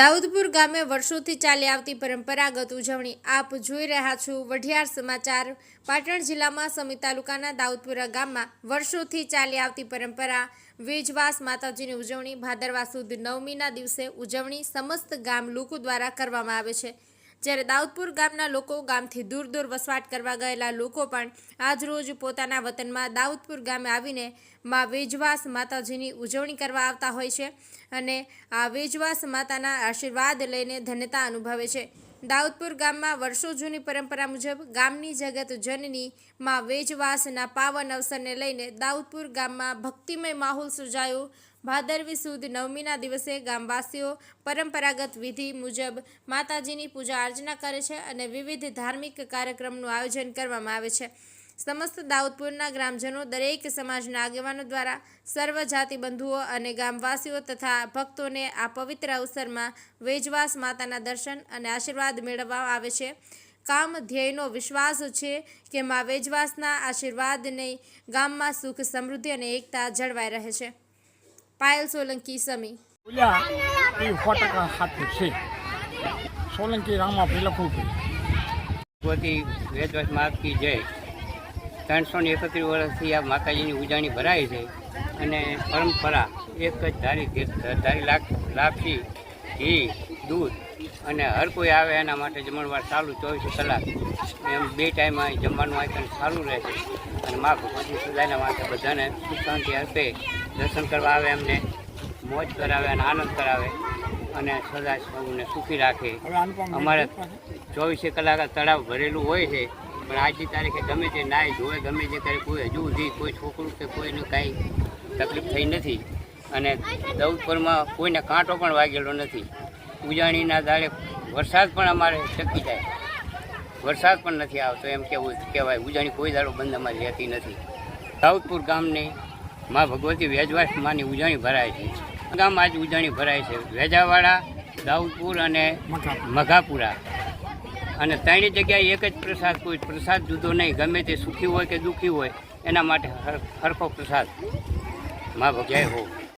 દાઉદપુર ગામે વર્ષોથી ચાલી આવતી પરંપરાગત ઉજવણી આપ જોઈ રહ્યા છો વઢિયાર સમાચાર. પાટણ જિલ્લામાં સમી તાલુકાના દાઉદપુરા ગામમાં વર્ષોથી ચાલી આવતી પરંપરા વેજવાસ માતાજીની ઉજવણી, ભાદરવા સુદ નવમીના દિવસે ઉજવણી સમસ્ત ગામ લોકો દ્વારા કરવામાં આવે છે. જ્યારે દાઉદપુર ગામના લોકો ગામથી દૂર દૂર વસવાટ કરવા ગયેલા લોકો પણ આજરોજ પોતાના વતનમાં દાઉદપુર ગામે આવીને માં વેજવાસ માતાજીની ઉજવણી કરવા આવતા હોય છે અને આ વેજવાસ માતાના આશીર્વાદ લઈને ધન્યતા અનુભવે છે. દાઉદપુર ગામમાં વર્ષો જૂની પરંપરા મુજબ ગામની જગત જનની માં વેજવાસના પાવન અવસરને લઈને દાઉદપુર ગામમાં ભક્તિમય માહોલ સર્જાયો ભાદરવી સુદ નવમીના દિવસે ગામવાસીઓ પરંપરાગત વિધિ મુજબ માતાજીની પૂજા અર્ચના કરે છે અને વિવિધ ધાર્મિક કાર્યક્રમનું આયોજન કરવામાં આવે છે. સમસ્ત દાઉદપુરના ગ્રામજનો દરેક સમાજના આગેવાનો દ્વારા સર્વ જાતિબંધુઓ અને ગામવાસીઓ તથા ભક્તોને આ પવિત્ર અવસરમાં વેજવાસ માતાના દર્શન અને આશીર્વાદ મેળવવા આવે છે. કામ ધ્યેયનો વિશ્વાસ છે કે મા વેજવાસના આશીર્વાદને ગામમાં સુખ સમૃદ્ધિ અને એકતા જળવાઈ રહે છે. પાયલ સોલંકી સમી બોલ્યા એ સો ટકા સાચું છે સોલંકી રામા લખવું ભગવતી વેદવાસ માગતી જય. ત્રણસો ને એકત્રીસ વર્ષથી આ માતાજીની ઉજાણી ભરાય છે અને પરંપરા એક જ ધારી ધારી લાખ લાપસી ઘી દૂધ અને હર કોઈ આવે એના માટે જમણવાર ચાલુ ચોવીસ કલાક. એમ બે ટાઈમ જમવાનું આયોજન ચાલુ રહે છે. અને મા ભગવતી સદાયના માટે બધાને સુખ શાંતિ અર્પે. દર્શન કરવા આવે એમને મોજ કરાવે અને આનંદ કરાવે. અને સદા સૌને સુખી રાખે. અમારે ચોવીસે કલાક તળાવ ભરેલું હોય છે. પણ આજની તારીખે ગમે તે નાય જોવે ગમે તે કરે કોઈ હજુ સુધી કોઈ છોકરું કે કોઈને કાંઈ તકલીફ થઈ નથી. અને દૌદપુરમાં કોઈને કાંટો પણ વાગેલો નથી. ઉજાણીના દાડે વરસાદ પણ અમારે ટકી જાય. વરસાદ પણ નથી આવતો એમ કેવું કહેવાય. ઉજાણી કોઈ દાડો બંધ અમારી રહેતી નથી. દાઉદપુર ગામની મા ભગવતી વેજવાસ માની ઉજાણી ભરાય છે. ગામ આજ ઉજાણી ભરાય છે. વેજાવાડા દાઉદપુર અને મઘાપુરા. અને ત્રણેય જગ્યાએ એક જ પ્રસાદ કોઈ પ્રસાદ જુદો નહીં. ગમે તે સુખી હોય કે દુઃખી હોય એના માટે હરખો પ્રસાદ. મા ભગ જય હો.